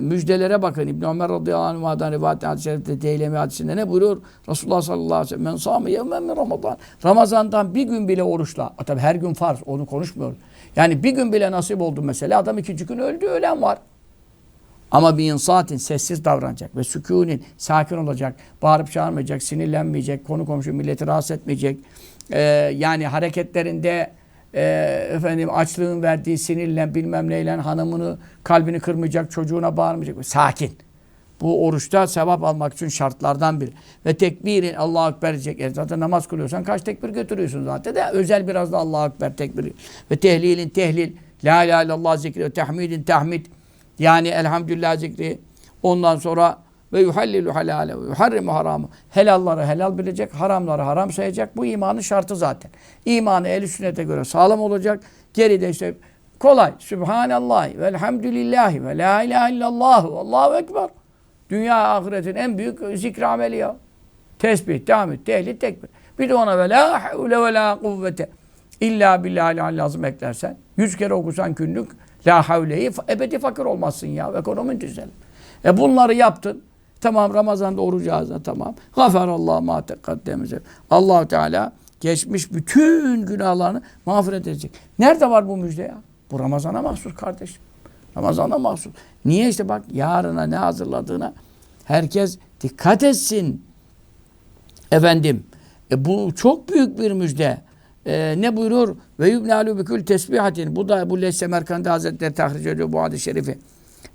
müjdelere bakın. İbn Ömer radıyallahu anh'dan rivayet hadis-i şerifte Deylemi hadisinde ne buyuruyor? Resulullah sallallahu aleyhi ve sellem men yevmen min Ramazan. Ramazan'dan bir gün bile oruçla. Tabi her gün farz onu konuşmuyoruz. Yani bir gün bile nasip oldu mesela adam ikinci gün öldü ölen var. Ama bir insaatin sessiz davranacak ve sükunin sakin olacak, bağırıp çağırmayacak, sinirlenmeyecek, konu komşu milleti rahatsız etmeyecek. Ee, yani hareketlerinde e, efendim açlığın verdiği sinirlen bilmem neyle hanımını kalbini kırmayacak, çocuğuna bağırmayacak. Sakin. Bu oruçta sevap almak için şartlardan biri. Ve tekbirin Allahu Ekber diyecek. E zaten namaz kılıyorsan kaç tekbir götürüyorsun zaten de özel biraz da Allahu Ekber tekbiri. Ve tehlilin tehlil. La ilahe illallah zikri ve tehmidin tahmid. Yani elhamdülillah zikri. Ondan sonra ve yuhallilu halale ve yuharrimu haramı. Helalları helal bilecek, haramları haram sayacak. Bu imanın şartı zaten. İmanı el sünnete göre sağlam olacak. Geride işte kolay. Sübhanallah ve elhamdülillahi ve la ilahe illallah ve allahu ekber. Dünya ahiretin en büyük zikri ameli ya. Tesbih, tahmid, tehlil, tekbir. Bir de ona ve la havle ve la kuvvete illa billahi lazım eklersen. Yüz kere okusan günlük la havleyi ebedi fakir olmazsın ya. Ekonomin düzelir. E bunları yaptın. Tamam Ramazan'da orucu ağzına tamam. Gafarallahu ma tekaddemize. allah Teala geçmiş bütün günahlarını mağfiret edecek. Nerede var bu müjde ya? Bu Ramazan'a mahsus kardeşim. Ramazan'a mahsus. Niye işte bak yarına ne hazırladığına herkes dikkat etsin. Efendim e bu çok büyük bir müjde. E, ne buyuruyor? Ve yubnalu bikül tesbihatin. Bu da bu Les Semerkandi Hazretleri tahric ediyor bu hadis-i şerifi.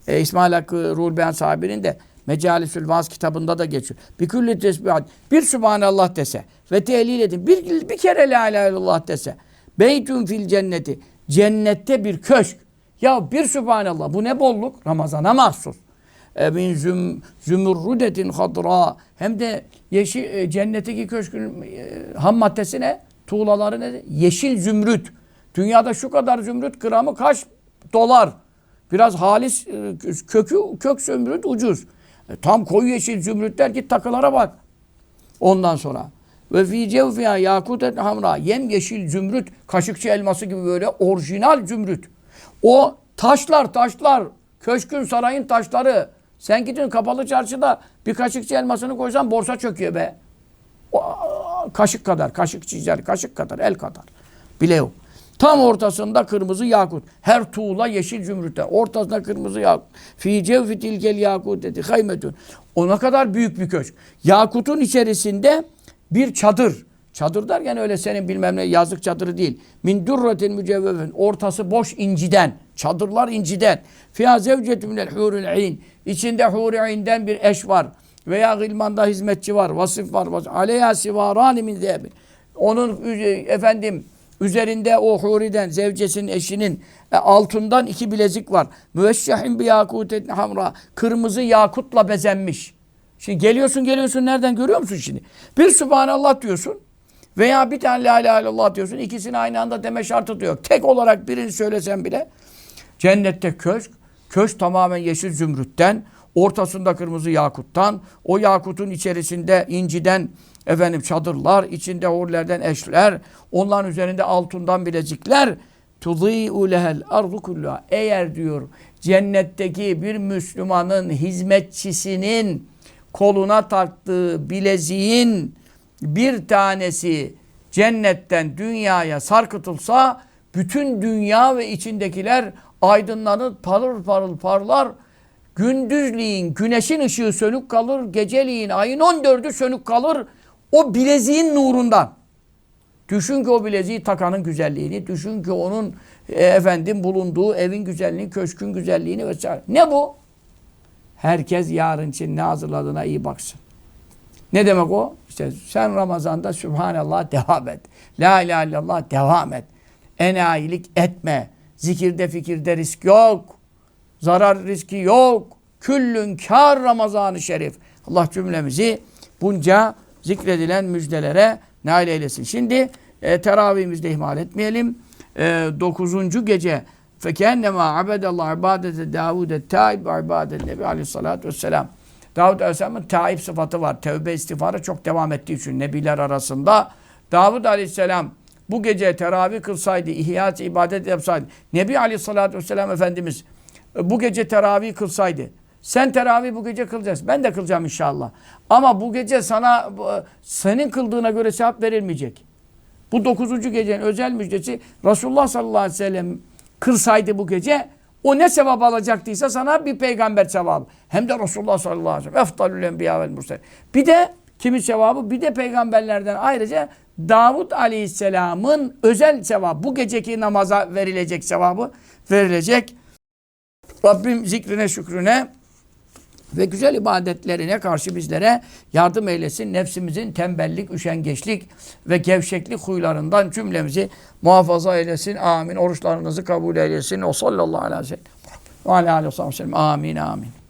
E, İsmail Hakkı Ruhul Beyan sahibinin de Mecalisül Vaz kitabında da geçiyor. Bir külli tesbihat. Bir Subhanallah dese ve tehlil edin. Bir, bir kere La ilahe illallah dese. Beytun fil cenneti. Cennette bir köşk. Ya bir Subhanallah. Bu ne bolluk? Ramazana mahsus. E, min züm, zümürrudetin hadra. Hem de yeşil, e, cennetteki köşkün e, ham maddesi ne? Tuğlaları ne? Yeşil zümrüt. Dünyada şu kadar zümrüt gramı kaç dolar? Biraz halis e, kökü kök zümrüt ucuz. E, tam koyu yeşil zümrütler git takılara bak. Ondan sonra ve fi cevfiha yakutet hamra yem yeşil zümrüt kaşıkçı elması gibi böyle orijinal zümrüt. O taşlar taşlar köşkün sarayın taşları. Sen gidin kapalı çarşıda bir kaşıkçı elmasını koysan borsa çöküyor be. O, kaşık kadar, kaşık çizer, kaşık kadar, el kadar. Bile yok. Tam ortasında kırmızı yakut. Her tuğla yeşil zümrütte. Ortasında kırmızı yakut. Fi cevfi tilkel yakut dedi. Haymetun. O ne kadar büyük bir köşk. Yakutun içerisinde bir çadır. Çadır derken öyle senin bilmem ne yazlık çadırı değil. Min durretin mücevvefen. Ortası boş inciden. Çadırlar inciden. Fiyâ zevcetü minel hûrül in. İçinde hûrü inden bir eş var. Veya gılmanda hizmetçi var. Vasıf var. Vasıf. Aleyha sivarâni min zehbin. Onun efendim Üzerinde o huriden, zevcesinin, eşinin e, altından iki bilezik var. Müveşşehin bi yakutetin hamra. Kırmızı yakutla bezenmiş. Şimdi geliyorsun geliyorsun nereden görüyor musun şimdi? Bir Subhanallah diyorsun veya bir tane La ilahe illallah diyorsun. İkisini aynı anda deme şartı diyor. Tek olarak birini söylesen bile cennette köşk, köşk tamamen yeşil zümrütten, ortasında kırmızı yakuttan, o yakutun içerisinde inciden efendim çadırlar, içinde hurlerden eşler, onların üzerinde altından bilezikler. Tudî'u lehel ardu kullaha. Eğer diyor cennetteki bir Müslümanın hizmetçisinin koluna taktığı bileziğin bir tanesi cennetten dünyaya sarkıtılsa bütün dünya ve içindekiler aydınlanır, parıl parıl parlar. Gündüzliğin güneşin ışığı sönük kalır, geceliğin ayın 14'ü sönük kalır. O bileziğin nurundan. Düşün ki o bileziği takanın güzelliğini, düşün ki onun e, efendim bulunduğu evin güzelliğini, köşkün güzelliğini vesaire. Ne bu? Herkes yarın için ne hazırladığına iyi baksın. Ne demek o? İşte sen Ramazan'da Sübhanallah devam et. La ilahe illallah devam et. Enayilik etme. Zikirde fikirde risk yok. Zarar riski yok. Küllün kar Ramazan-ı Şerif. Allah cümlemizi bunca zikredilen müjdelere nail eylesin. Şimdi e, teravihimizde ihmal etmeyelim. E, dokuzuncu gece fekennema abedallah ibadete Davud'e taib ve ibadet nebi aleyhissalatü vesselam. Davud Aleyhisselam'ın taib sıfatı var. Tevbe istiğfarı çok devam ettiği için nebiler arasında. Davud Aleyhisselam bu gece teravih kılsaydı, ihya ibadet yapsaydı, Nebi Aleyhisselatü Vesselam Efendimiz bu gece teravih kılsaydı, Sen teravih bu gece kılacaksın. Ben de kılacağım inşallah. Ama bu gece sana senin kıldığına göre sevap verilmeyecek. Bu dokuzuncu gecenin özel müjdesi Resulullah sallallahu aleyhi ve sellem kılsaydı bu gece o ne sevap alacaktıysa sana bir peygamber sevabı. Hem de Resulullah sallallahu aleyhi ve sellem. Eftalül enbiya vel murselin. Bir de kimin sevabı? Bir de peygamberlerden ayrıca Davud aleyhisselamın özel sevabı. Bu geceki namaza verilecek sevabı verilecek. Rabbim zikrine şükrüne ve güzel ibadetlerine karşı bizlere yardım eylesin. Nefsimizin tembellik, üşengeçlik ve gevşeklik huylarından cümlemizi muhafaza eylesin. Amin. Oruçlarınızı kabul eylesin. O sallallahu aleyhi ve sellem. Ve aleyhi ve sellem. Amin amin.